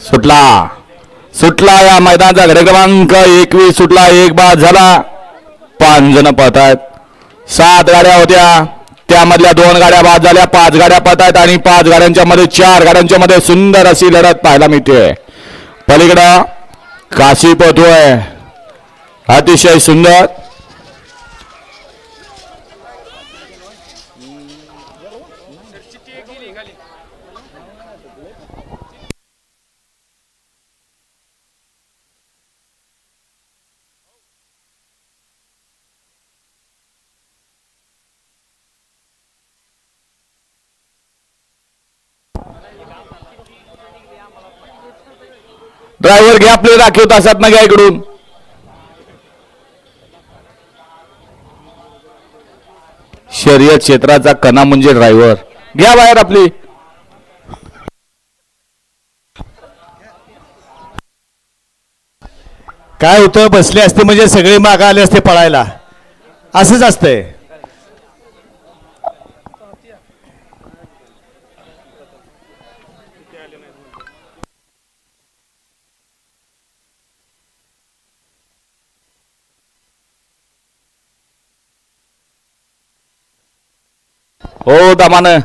सुटला. सुटला या मैदानाचा घडे क्रमांक. एकवीस सुटला एक बाद झाला. पाच जण पळत सात गाड्या होत्या. त्यामधल्या दोन गाड्या बाद झाल्या. पाच गाड्या पळत आणि पाच गाड्यांच्या मध्ये चार गाड्यांच्या मध्ये सुंदर अशी लढत पाहायला मिळते पलीकडं काशी पोहतोय अतिशय सुंदर. ड्रायव्हर घ्या आपले राखीव तासात ना घ्या इकडून शर्यत क्षेत्राचा कणा म्हणजे ड्रायव्हर. घ्या बाहेर आपली. काय होतं बसले असते म्हणजे सगळे माग आले असते पळायला. असंच असतंय. 哦大妈呢？